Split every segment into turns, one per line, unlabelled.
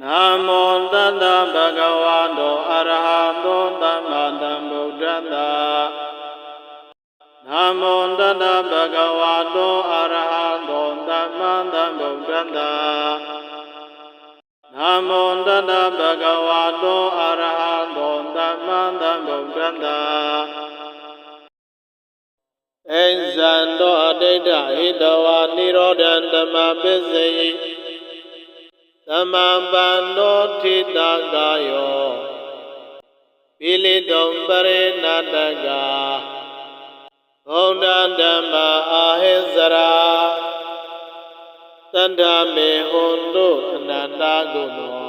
နာမောတတ္တဗဂဝါတောအရဟတောသမ္မာသမ္ဗုဒ္ဓတ္တနာမောတတ္တဗဂဝါတောအရဟတောသမ္မာသမ္ဗုဒ္ဓတ္တနာမောတတ္တဗဂဝါတောအရဟတောသမ္မာသမ္ဗုဒ္ဓတ္တအိဇံတောအတိတ်ဟိတဝါနိရောဓံဓမ္မပစ္စယိ သမံပန္နောထိတကာယောပိလိတုံပရိနတကဘုဒ္ဓဓမ္မအာဟိစရာတတ္တမေဟွန်တုအနန္တကုနော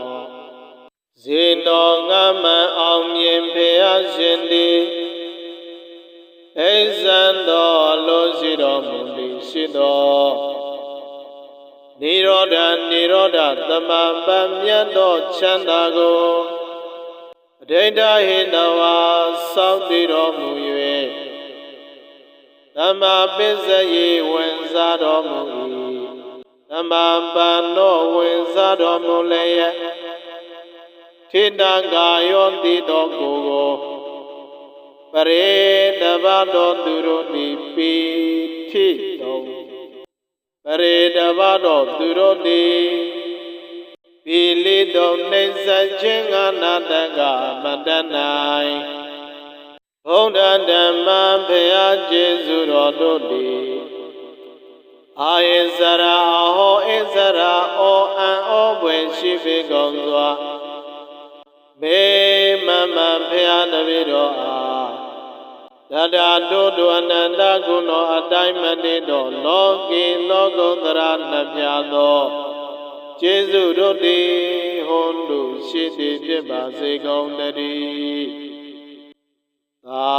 ဇေနောငမံအောင်မြင်ဖေယရှင်တိအိဇံတော်အလိုရှိတော်မူသည်ရှိတော် နိရောဓနိရောဓသမံပမြတ်သောချမ်းသာကိုအဋ္ဌဟိတဝါစောင့်တည်တော်မူ၍သမ္မာပစ္စယေဝင်စားတော်မူ၏သမ္မာပန္နောဝင်စားတော်မူလျက်ထိတကာယောတိတော်ကိုယ်ကိုပရိတဘတော်သူတို့သည်ပိထိတော် ပရိတဘတော်သူတို့သည်ပိလိတော်နှိမ့်ဆက်ခြင်းကနာတကမတတ်နိုင်ဘုဒ္ဓဓမ္မဖရာကျေးဇူးတော်တို့သည်အာယစရာအဟောဣစရာဩအံဩဘွယ်ရှိပေကုန်စွာမေမမဖရာတပည့်တော်အား တတာတို့တို့အနန္တကုဏောအတိုင်းမတည်တော်လောကီလောကုတ္တရာနှပြသောကျေးဇူးတို့သည်ဟွန်တို့ရှိသည်ဖြစ်ပါစေကုန်တည်းသာ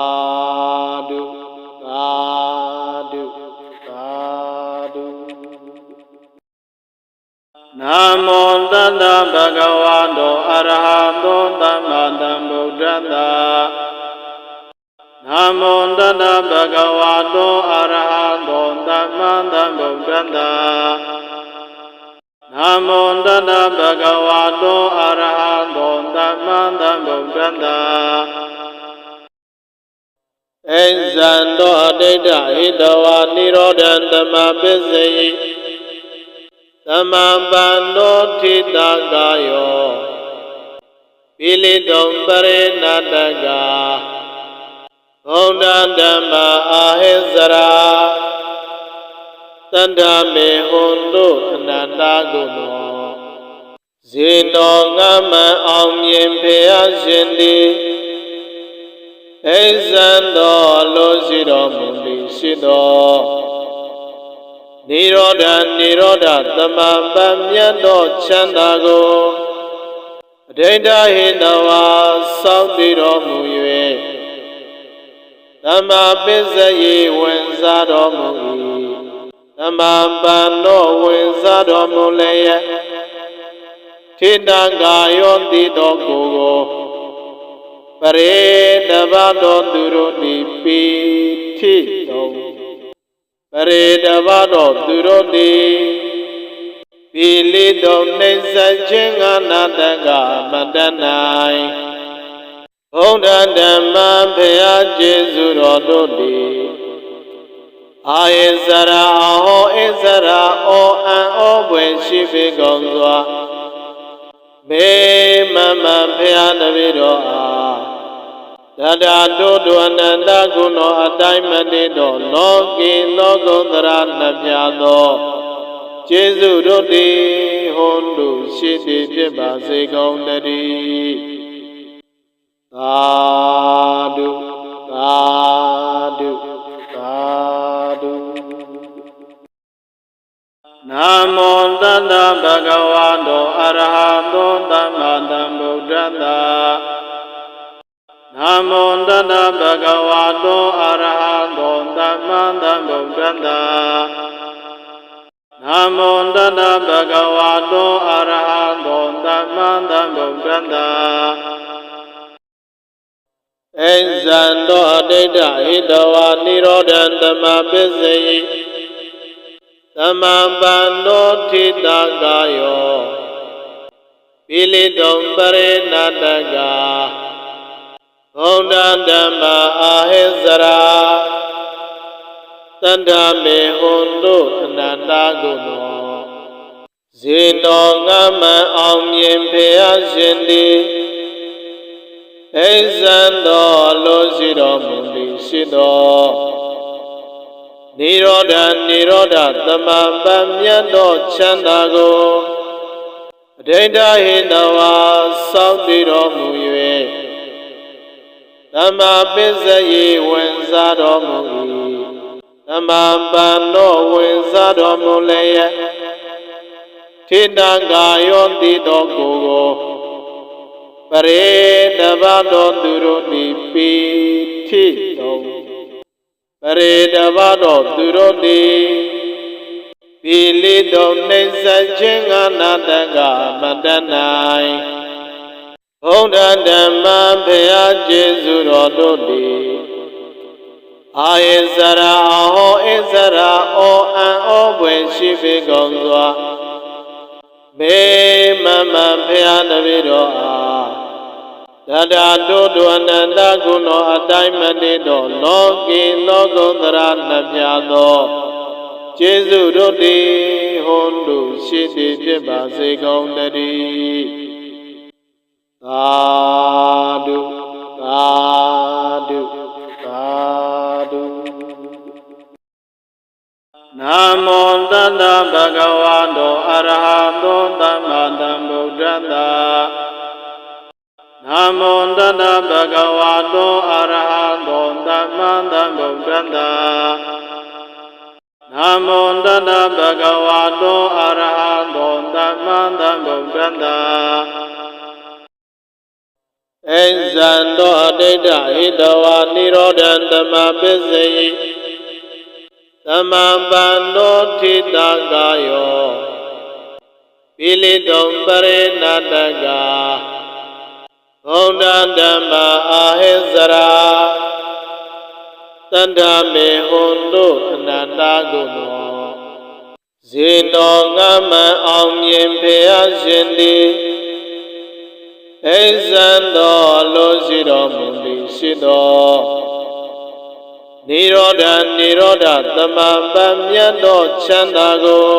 ဓုသာဓုသာဓုနာမောတတ္တဗဂဝါတောအရဟတောသမ္မာသမ္ဗုဒ္ဓတ္တ နာမောတတ္တဗဂဝါတောအရဟတောသမ္မာသမ္ဗုဒ္ဓတ္တနာမောတတ္တဗဂဝါတောအရဟတောသမ္မာသမ္ဗုဒ္ဓတ္တအိဇံတောအတိတ်ဟိတဝါနိရောဓံဓမ္မပစ္စယိသမံပန္နောထိတကာယောပိလိတုံပရိနတက ဘုဒ္ဓဓမ္မအာဟိစရာတတ္တမေဟွန်တုအနန္တကုနောဇေနောငမံအောင်မြင်ဖေယရှင်သည်အိဇံတော်အလိုရှိတော်မူသည်ရှိတော်နိရောဓနိရောဓသမံပမြတ်သောချမ်းသာကိုအဋ္ဌဟိတဝါစောင့်တည်တော်မူ၍ သမ္မာပစ္စယေဝင်စားတော်မူ၏သမ္မာပန္နောဝင်စားတော်မူလျက်ထိတကာယောတိတော်ကိုယ်ကိုပရိတဘတော်သူတို့သည်ပိထိတော်ပရိတဘတော်သူတို့သည်ပိလိတော်နှိမ့်ဆက်ခြင်းကနာတကမတတ်နိုင် ဘုဒ္ဓဓမ္မဖရာကျေးဇူးတော်တို့သည်အာယစရာအဟောဣစရာဩအံဩဘွယ်ရှိပေကုန်စွာမေမမဖရာတပည့်တော်အားတတာတို့တို့အနန္တကုဏောအတိုင်းမတည်တော်လောကီလောကုတ္တရာနှပြသောကျေးဇူးတို့သည်ဟွန်တို့ရှိသည်ဖြစ်ပါစေကုန်တည်း သာဓုသာဓုသာဓုနာမောတတ္တဗဂဝါတောအရဟတောသမ္မာသမ္ဗုဒ္ဓတ္တနာမောတတ္တဗဂဝါတောအရဟတောသမ္မာသမ္ဗုဒ္ဓတ္တနာမောတတ္တဗဂဝါတောအရဟတောသမ္မာသမ္ဗုဒ္ဓတ္တ အိဇံတောအတိတ်ဟိတဝါနိရောဓံဓမ္မပစ္စယိသမံပန္နောထိတကာယောပိပိလိတုံပရိနတကဘုံဒဓမ္မာအာဟိစရာတန္တမေဟွန်တို့အနန္တကုနောဇေနောငမအောင်မြင်ဖေယရှင်သည် အိဇံတော်လိုရှိတော်မူသည်ရှိတော်နိရောဓနိရောဓသမံပမြတ်တော်ချမ်းသာကိုအဋ္ဌဟိတဝါစောင့်တည်တော်မူ၍သမ္မာပစ္စယေဝင်စားတော်မူ၏သမ္မာပန်တော်ဝင်စားတော်မူလျက်ထိတံကာယောတိတော်ကိုကို ပရေတဘာတော်သူတို့သည်ပိထိတော်ပရေတဘာတော်သူတို့သည်ပိလိတော်နှိမ့်ဆက်ခြင်းကနာတကမတတ်နိုင်ဘုရားဓမ္မဖရာကျေးဇူးတော်တို့သည်အာယေဇရာဟောဣဇရာဩအံဩပွေရှိပေကုန်စွာမေမမဖရာတပည့်တော်အား တတာတို့တို့အနန္တကုဏောအတိုင်းမတည်တော်လောကီလောကုတ္တရာနှပြသောကျေးဇူးတို့သည်ဟွန်တို့ရှိသည်ဖြစ်ပါစေကုန်တည်းသာဓုသာဓုသာဓုနာမောတတ္တဗဂဝါ မောတတ္တဗဂဝါတောအရဟံသောသမ္မာသမ္ဗုဒ္ဓတ္တနာမောတတ္တဗဂဝါတောအရဟံသောသမ္မာသမ္ဗုဒ္ဓတ္တအိဇံတောအတိတ်ဟိတဝါနိရောဓံဓမ္မပစ္စယိသမံပန္နောထိတကာယောပိလိတုံပရိနတက ဘုံဒဓမ္မာအာဟိစရာတန္တမေဟွန်တို့အနန္တကုနောဇေနောငမအောင်မြင်ဖေယရှင်သည်အိဇံတော်လိုရှိတော်မူသည်ရှိတော်နိရောဓနိရောဓသမံပမြတ်တော်ချမ်းသာကို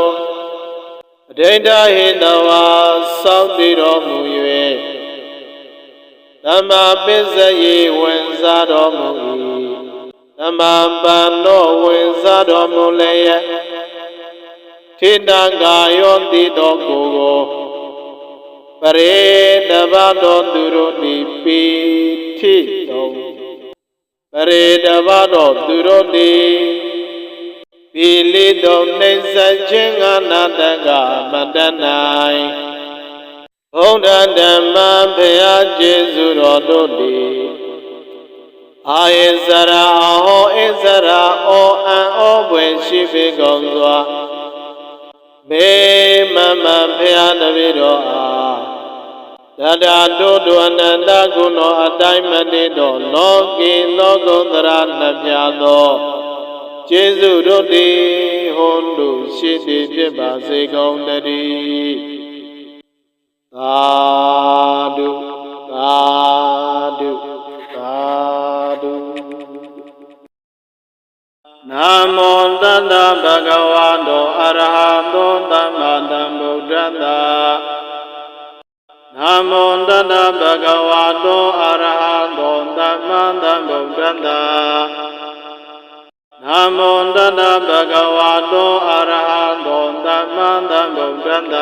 အဋ္ဌဟိတဝါစောင့်တည်တော်မူ၍ သမ္မာပစ္စယေဝင်စားတော်မူ၏သမ္မာပန်တော်ဝင်စားတော်မူလျက်ထိတံကာယောတိတော်ကိုကိုပရေတဘာတော်သူတို့သည်ပိထိတော်ပရေတဘာတော်သူတို့သည်ပိလိတော်နှိမ့်ဆက်ခြင်းကနာတကမတတ်နိုင် ဘုရားဓမ္မဖရာကျေးဇူးတော်တို့သည်အာယေဇရာဟောဣဇရာဩအံဩပွေရှိပေကုန်စွာမေမမဖရာတပည့်တော်အားတတာတို့တို့အနန္တကုဏောအတိုင်းမတည်တော်လောကီလောကုတ္တရာနှပြသောကျေးဇူးတို့သည်ဟွန်တို့ရှိသည်ဖြစ်ပါစေကုန်တည်း သာဓုသာဓုသာဓုနာမောတတ္တဗဂဝါတောအရဟံသောသမ္မာသမ္ဗုဒ္ဓတ္တနာမောတတ္တဗဂဝါတောအရဟံသောသမ္မာသမ္ဗုဒ္ဓတ္တနာမောတတ္တဗဂဝါတောအရဟံသောသမ္မာသမ္ဗုဒ္ဓတ္တ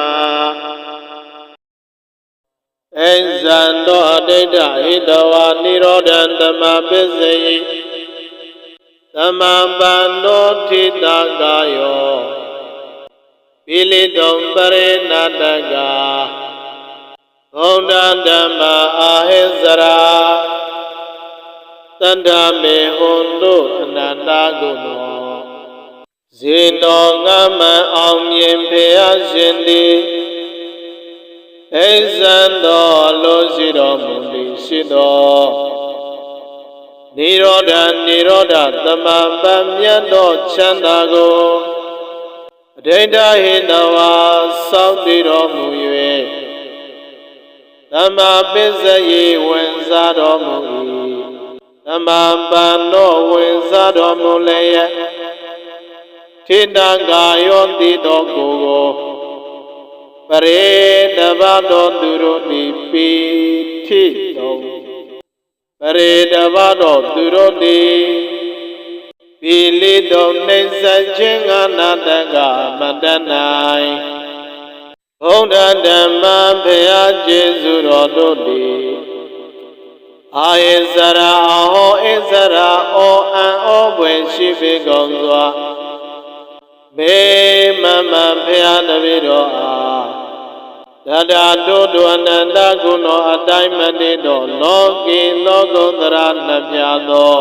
အိဇံတောအတိတ်ဟိတဝါနိရောဓံဓမ္မပစ္စယိသမံပန္နောထိတကာယောပိလိတုံပရိနတကဘုံဒဓမ္မာအာဟိစရာတန္တမေဟွန်တို့အနန္တကုနောဇေနောငမအောင်မြင်ဖေယရှင်သည် အိဇံတော်လိုရှိတော်မူသည်ရှိတော်နိရောဓနိရောဓသမံပမြတ်တော်ချမ်းသာကိုအဋ္ဌဟိတဝါစောင့်တည်တော်မူ၍သမ္မာပစ္စယေဝင်စားတော်မူ၏သမ္မာပန်တော်ဝင်စားတော်မူလျက်ထိတံကာယောတိတော်ကိုယ်ကို ပရေတဘာတော်သူတို့သည်ပိထိတော်ပရေတဘာတော်သူတို့သည်ပိလိတော်နှိမ့်ဆက်ခြင်းကနာတကမတတ်နိုင်ဘုဒ္ဓဓမ္မဘုရားကျေးဇူးတော်တို့သည်အာယေဇရာအဟောဣဇရာဩအံဩပွင့်ရှိပေကုန်စွာဘေမမဘုရားတပည့်တော်အား တတာတို့တို့အနန္တကုဏောအတိုင်းမတည်တော်လောကီလောကုတ္တရာနှပြသော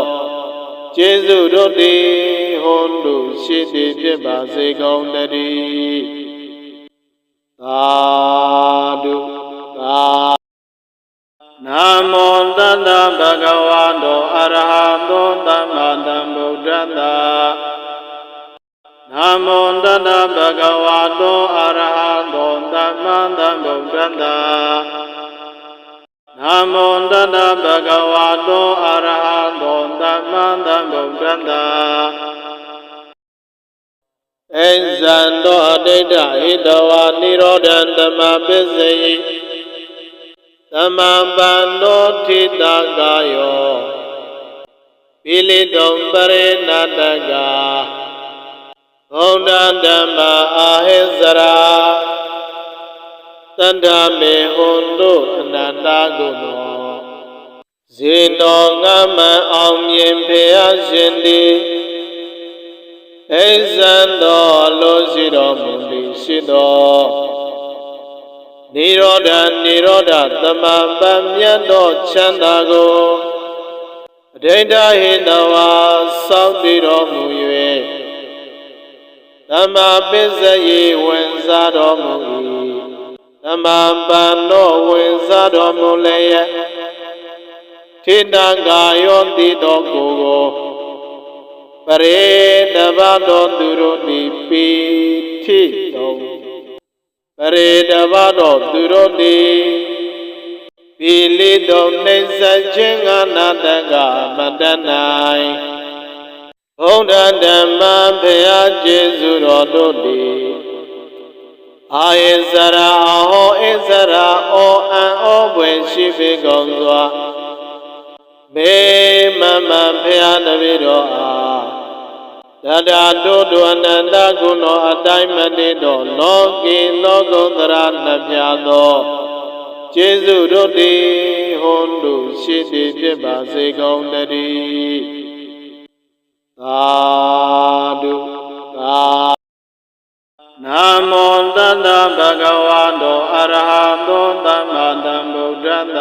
ကျေးဇူးတို့သည်ဟွန်တို့ရှိသည်ဖြစ်ပါစေကုန်တည်းသာဓုသာနာမောတတ္တဗုဒ္ဓဝါတောအရဟံသောသမ္မာသမ္ဗုဒ္ဓတ္တ နာမောတတ္တဗုဒ္ဓဝါတောအရဟံသောသမ္မာသမ္ဗုဒ္ဓတ္တနာမောတတ္တဗုဒ္ဓဝါတောအရဟံသောသမ္မာသမ္ဗုဒ္ဓတ္တအိဇံတောအတိတ်ဟိတဝါနိရောဓံဓမ္မပစ္စယိသမ္ပန္နောထိတကာယောပိလိတုံပရိနတက ဘုဒ္ဓဓမ္မအာဟိစရာတန္တမေဟွန်တို့အနန္တကုနောဇေနောငမအောင်မြင်ဖေယရှင်သည်အိဇံတော်လို့ရှိတော်မူသည်ရှိတော်နိရောဓနိရောဓသမံပမြတ်တော်ချမ်းသာကိုအဋ္ဌဟိတဝါစောင့်တည်တော်မူ၍ သမ္မာပစ္စယေဝင်စားတော်မူ၏သမ္မာပန်တော်ဝင်စားတော်မူလျက်ထိတံကာယောတိတော်ကိုယ်ကိုပရေတဘာတော်သူတို့သည်ပိထိတော်ပရေတဘာတော်သူတို့သည်ပိလိတော်နှိမ့်ဆက်ခြင်းကနာတကမတတ်နိုင် ဘုဒ္ဓဓမ္မဘုရားကျေးဇူးတော်တို့သည်အာယေဇရာအဟောဣဇရာဩအံဩပွင့်ရှိပေကုန်စွာဘေမမဘုရားတပည့်တော်အားတတာတို့တို့အနန္တကုဏောအတိုင်းမတည်တော်လောကီလောကုတ္တရာနှပြသောကျေးဇူးတို့သည်ဟွန်တို့ရှိသည်ဖြစ်ပါစေကုန်တည်း သာဓုသာနာမောတတ္တဗုဒ္ဓဝါတောအရဟံသောသမ္မာသမ္ဗုဒ္ဓတ္တ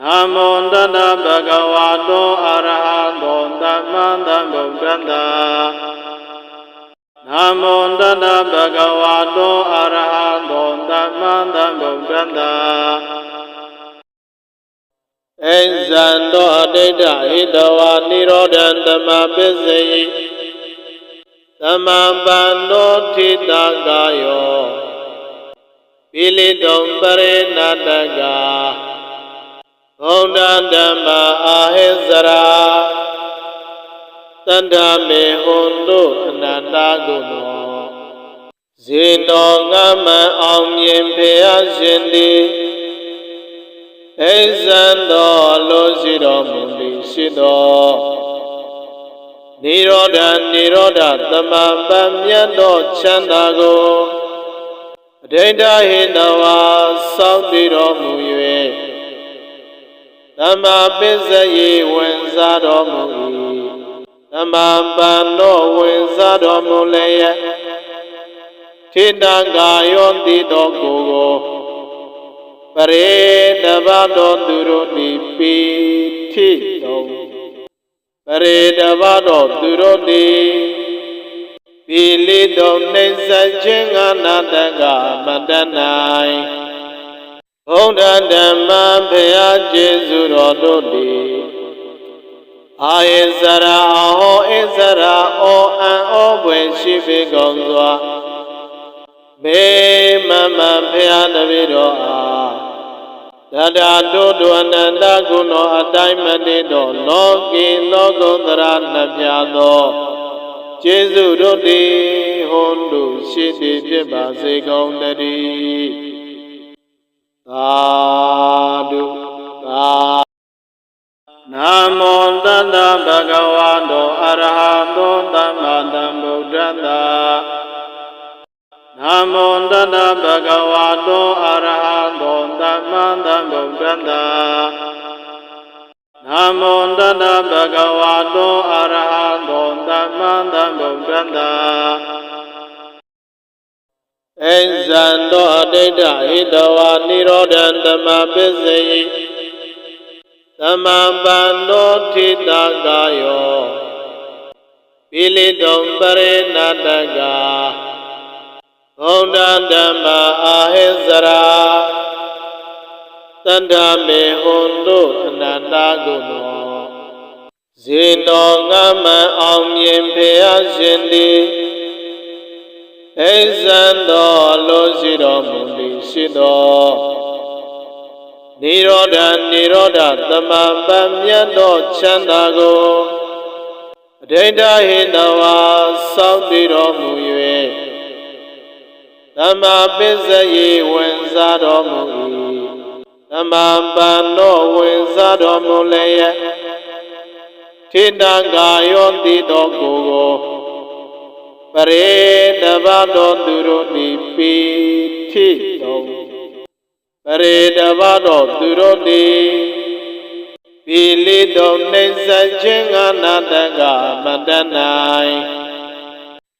နာမောတတ္တဗုဒ္ဓဝါတောအရဟံသောသမ္မာသမ္ဗုဒ္ဓတ္တနာမောတတ္တဗုဒ္ဓဝါတောအရဟံသောသမ္မာသမ္ဗုဒ္ဓတ္တ အိဇံတောအတိတ်ဟိတဝါနိရောဓံဓမ္မပစ္စယိသမ္မာပန္နောထိတကာယောပိလိတုံပရိနတကဘုဒ္ဓဓမ္မအာဟိစရာတန္တမေဟွန်တို့အနန္တကုနောဇေနောငမအောင်မြင်ဖေယရှင်သ ည်အိဇံတော်လို့ရှိတော်မူသည်ရှိတော်နိရောဓနိရောဓသမံပမြတ်တော်ချမ်းသာကိုအဋ္ဌဟိတဝါစောင့်တည်တော်မူ၍သမ္မာပစ္စယေဝင်စားတော်မူ၏သမ္မာပန်တော်ဝင်စားတော်မူလျက်ထိတံကာယောတိတော်ကိုယ်ကို ပရေတဘာတော်သူတို့သည်ပိထိတော်ပရေတဘာတော်သူတို့သည်ပိလိတော်နှိမ့်ဆက်ခြင်းကနာတကမတတ်နိုင်ဘုဒ္ဓဓမ္မဘုရားကျေးဇူးတော်တို့သည်အာယေဇရာအဟောဣဇရာဩအံဩပွင့်ရှိပေကုန်စွာဘေမမဘုရားတပည့်တော် အားတတာတုတုအနန္တကုဏောအတိုင်းမတည်သောလောကီလောကုတ္တရာနှပြသောကျေးဇူးတို့သည်ဟွန်တို့ရှိသည်ဖြစ်ပါစေကုန်တည်းသာဓုသာနာမောတတဗုဒ္ဓဝါတောအရဟတောသမ္မာသမ္ဗုဒ္ဓတ္တနာမောတတဗုဒ္ဓဝါတောအ တ္တနာမောတတဗုဒ္ဓဝါတောအရဟတောသမ္မာသမ္ဗုဒ္ဓတ္တအိဇံတောအတိတ်ဟိတဝါနိရောဓံဓမ္မပစ္စယိသမံပန္နောထိတကာယောပိလိတုံပရိနတကဘုဒ္ဓဓမ္မအာဟိစရာ တန္တမေဟွန်တို့အနန္တကုနောဇေနောငမံအောင်မြင်ဖေယရှင်သည်အိဇံတော်လိုရှိတော်မူသည်ရှိတော်နိရောဓနိရောဓသမံပမြတ်သောချမ်းသာကိုအဋ္ဌဟိတဝါစောင့်တည်တော်မူ၍သမ္မာပစ္စယေဝင်စားတော်မူ၏ သမ္မာပန္နောဝင်စားတော်မူလျက်ထိတံကာယောတိတော်ကိုကိုပရေတဘာတော်သူတို့သည်ပိထိတော်ပရေတဘာတော်သူတို့သည်ပိလိတော်နှိစ္စခြင်းငါနာတကမတတ်နိုင်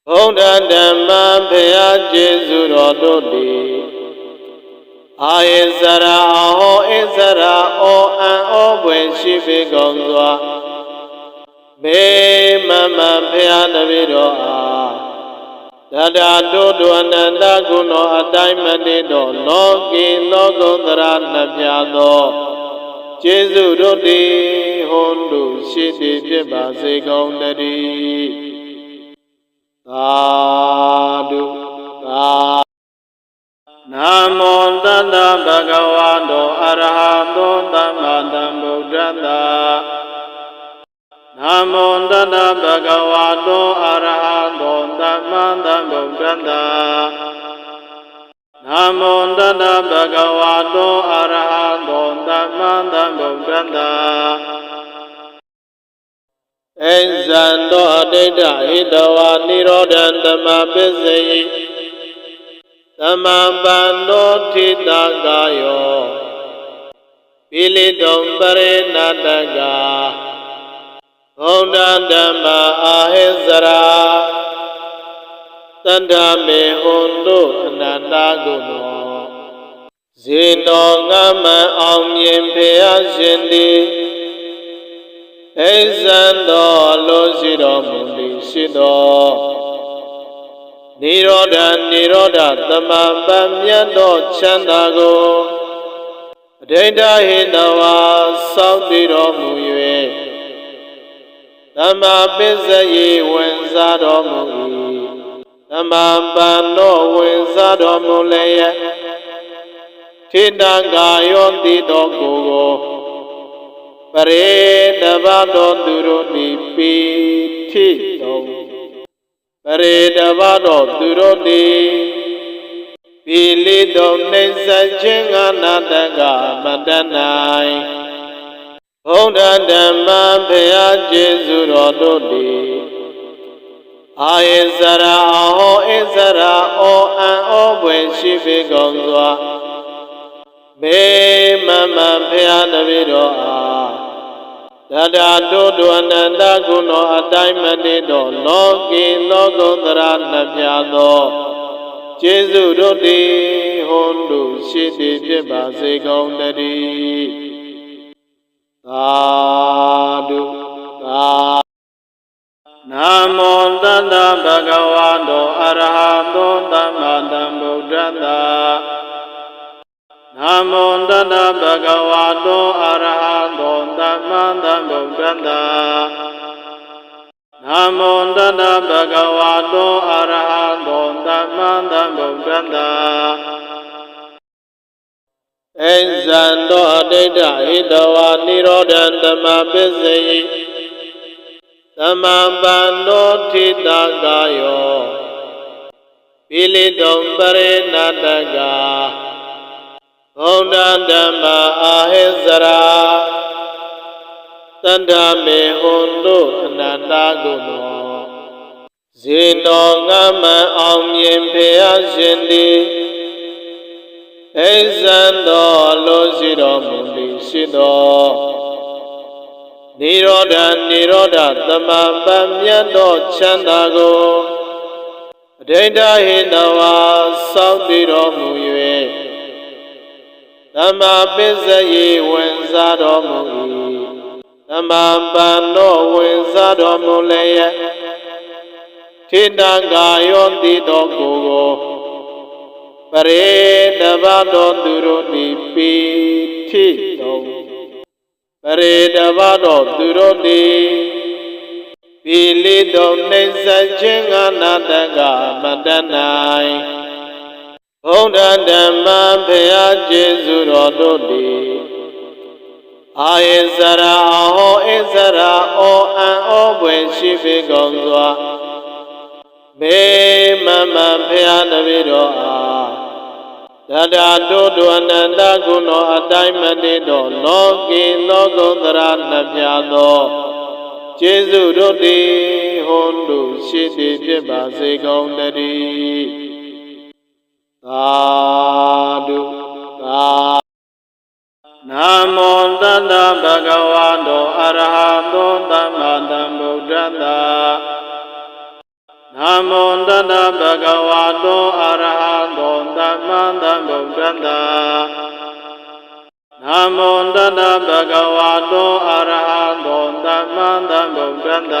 ဘုဒ္ဓဓမ္မဖေယကျေစုတော်တို့သည် အာယဇရာအဟောဣဇရာဩအံဩဘွယ်ရှိပေကုန်စွာမေမမဖေယတပိတော်အားတတာတုတုအနန္တကုဏောအတိုင်းမတည်သောလောကီလောကုတ္တရာနှပြသောကျေးဇူးတို့သည်ဟွန်တို့ရှိသည်ဖြစ်ပါစေကုန်တည်းသာဓုသာ နာမောတတဗုဒ္ဓဝါတောအရဟတောသမ္မာသမ္ဗုဒ္ဓတ္တနာမောတတဗုဒ္ဓဝါတောအရဟတောသမ္မာသမ္ဗုဒ္ဓတ္တနာမောတတဗုဒ္ဓဝါတောအရဟတောသမ္မာသမ္ဗုဒ္ဓတ္တအိဇံတောအတိတ်ဟိတဝါနိရောဓံဓမ္မပစ္စယိ သမံပန္နောထိတကာယောပိလိတုံပရိနတကဘုဒ္ဓဓမ္မအာဟိစရာတန္တမေဟွန်တို့အနန္တကုနောဇေနောငမံအောင်မြင်ဖေယရှင်သည်အိဇံတော်လိုရှိတော်မူသည်ရှိတော် နိရောဓနိရောဓသမံပမြတ်သောချမ်းသာကိုအဋ္ဌဟိတဝါစောင့်တည်တော်မူ၍သမ္မာပစ္စယေဝင်စားတော်မူ၏သမ္မာပန္နောဝင်စားတော်မူလျက်ထိတံကာယောတိတော်ကိုကိုပရေတဘာတော်သူတို့သည်ပိထိတော် ပရေတဘာတော်သူတို့သည်ပိလိတော်နှိစ္စခြင်းငါနာတကမတတ်နိုင်ဘုဒ္ဓဓမ္မဖေယကျေစုတော်တို့သည်အာယဇရာအဟောဣဇရာဩအံဩဘွယ်ရှိပေကုန်စွာမေမမဖေယတပိတော်အား တတာတုတုအနန္တကုဏောအတိုင်းမတည်သောလောကီလောကုတ္တရာနှပြသောကျေးဇူးတို့သည်ဟွန်တို့ရှိသည်ဖြစ်ပါစေကုန်တည်းသာဓုသာနာမောတတဗုဒ္ဓဝါ နာမောတတဗုဒ္ဓဝါတောအရဟတောသမ္မာသမ္ဗုဒ္ဓတ္တနာမောတတဗုဒ္ဓဝါတောအရဟတောသမ္မာသမ္ဗုဒ္ဓတ္တအိဇံတောအတိတ်ဟိတဝါနိရောဓံဓမ္မပစ္စယိသမံပန္နောထိတာကာယောပိလိတုံပရိနတက ဘုံဒံဓမ္မအာဟိစရာတန္တမေဟွန်တို့အနန္တကုနောဇေနောငမံအောင်မြင်ဖေယရှင်သည်အိဇံတော်အလိုရှိတော်မူသည်ရှိတော်နိရောဓနိရောဓသမပံမြတ်တော်ချမ်းသာကိုအဋိဋ္ဌဟိနဝါစောင့်တည်တော်မူ၍ သမပစ္စယေဝင်စားတော်မူ၏သမပံတော်ဝင်စားတော်မူလျက်ထိတံကာယောတိတော်ကိုယ်ကိုပရေတဘာတော်သူတို့သည်ပိထိတော်ပရေတဘာတော်သူတို့သည်ပိလိတော်နှိမ့်ဆက်ခြင်းငါနာတကမတတ်နိုင် ဘုရားဓမ္မဖရာကျေးဇူးတော်တို့သည်အာယေစရာအဟောဣစရာအောအံဩပွင့်ရှိပေကုန်စွာဘေမမဖရာတပည့်တော်အားတတတို့တို့အနန္တကုဏောအတိုင်းမတည်သောလောကီလောကုတ္တရာနှပြသောကျေးဇူးတို့သည်ဟွန်တို့ရှိသည်ဖြစ်ပါစေကုန်တည်း သာဓုသာနာမောတတဗဂဝါတောအရဟတောသမ္မာသမ္ဗုဒ္ဓတ္တနမောတတဗုဒ္ဓဝါတောအရဟတောသမ္မာသမ္ဗုဒ္ဓတ္တနမောတတဗုဒ္ဓဝါတောအရဟတောသမ္မာသမ္ဗုဒ္ဓတ္တ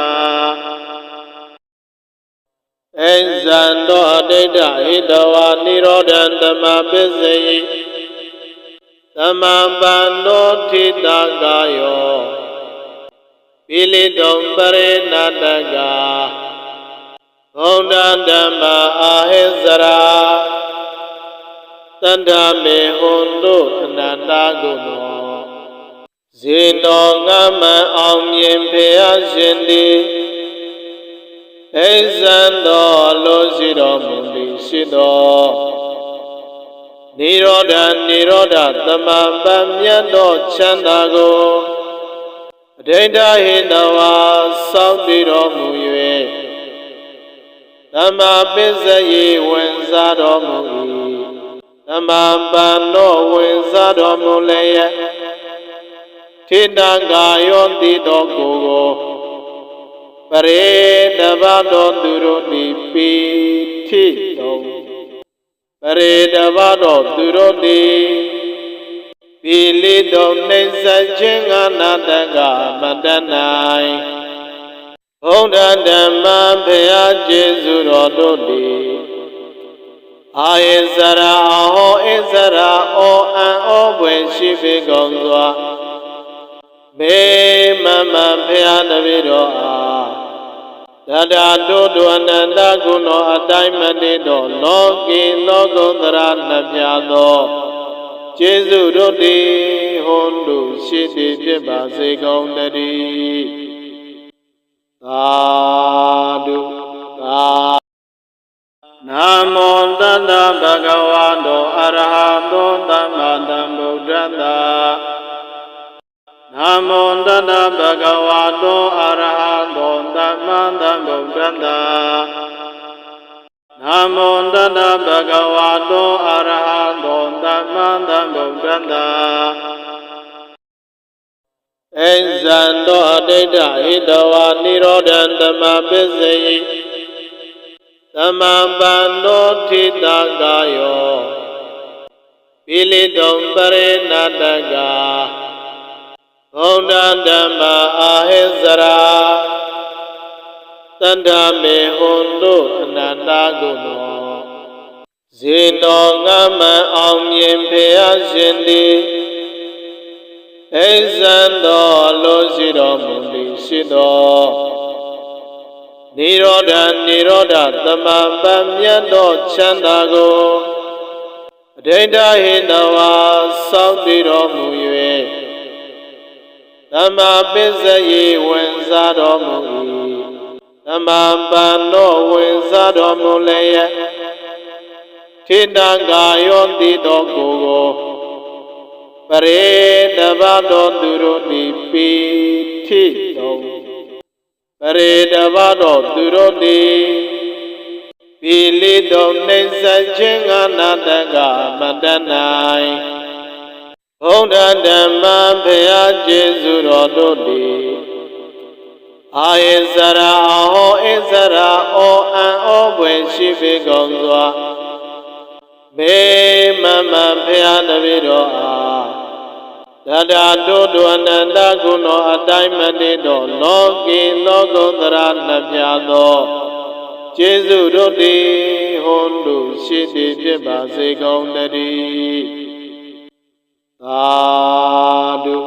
အိဇံတောအတိတ်ဟိတဝါနိရောဓံဓမ္မပစ္စယိသမံပန္နောထိတာကာယောပိလိတုံပရိနတကာဘုံဒံဓမ္မအာဟိစရာတန္တမေဟွန်တို့အနန္တကုနောဇေနောငမံအောင်မြင်ဖေယရှင်သည် အိဇံတော်အလိုရှိတော်မူသည်ရှိတော်နိရောဓနိရောဓသမပံမြတ်တော်ချမ်းသာကိုအဋိဋ္ဌဟိတဝါစောင့်တည်တော်မူ၍သမ္မာပစ္စယေဝင်စားတော်မူ၏သမ္မာပန္နောဝင်စားတော်မူလျက်ထိတံကာယောတိတော်ကိုယ်ကိုပ ရေတဘာတော်သူတို့သည်ပိထိတော်ပရေတဘာတော်သူတို့သည်ပိလိတော်နှိမ့်ဆက်ခြင်းငါနာတကမတတ်နိုင်ဘုရားဓမ္မဖရာကျေးဇူးတော်တို့သည်အာယေစရာအဟောဣစရာအောအံဩပွင့်ရှိပေကုန်စွာဘေမမဖရာတပည့်တော်အား တတတို့တို့အနန္တကုဏောအတိုင်းမတည်သောလောကီလောကုတ္တရာနှပြသောကျေးဇူးတို့သည်ဟွန်တို့ရှိသည်ဖြစ်ပါစေကုန်တည်းသာဓုသာနာမောတတဗဂဝါတောအရဟတောသမ္မာသမ္ဗုဒ္ဓတ္တ နာမောတတဗဂဝါတောအရဟတောသမ္မာသမ္ဗုဒ္ဓတ္တနာမောတတဗဂဝါတောအရဟတောသမ္မာသမ္ဗုဒ္ဓတ္တအိဇံတောအတိတ်ဟိတဝါနိရောဓံဓမ္မပစ္စယိသမံပန္နောထိတာကာယောပိလိတုံပရိနတကာ ဘုံဒံဓမ္မအာဟိစရာတန္တမေဟွန်တို့အနန္တကုနောဇေနောငမံအောင်မြင်ဖေယရှင်သည်အိဇံတော်အလိုရှိတော်မူသည်ရှိတော်နိရောဓနိရောဓသမပံမြတ်တော်ချမ်းသာကိုအဋိဋ္ဌဟိနဝါစောင့်တည်တော်မူ၍ သမ္မာပစ္စယေဝင်စားတော်မူ၏သမ္မာပန္နောဝင်စားတော်မူလျက်ထိတံကာယောတိတော်ကိုယ်ကိုပရေတဘာတော်သူတို့သည်ပိထိတော်ပရေတဘာတော်သူတို့သည်ပိလိတော်နှိမ့်ဆက်ခြင်းကနာတကမတတ်နိုင် ဘုဒ္ဓဓမ္မဖရာကျေးဇူးတော်တို့သည်အာယေဇရာအဟောဣဇရာဩအံဩပွေရှိပေကုန်စွာမေမမဖရာတပည့်တော်အားတတာတို့တို့အနန္တကုဏောအတိုင်းမတည်တော်လောကီလောကုတ္တရာနှပြသောကျေးဇူးတို့သည်ဟွန်တို့ရှိသည်ဖြစ်ပါစေကုန်တည်း Sadhu.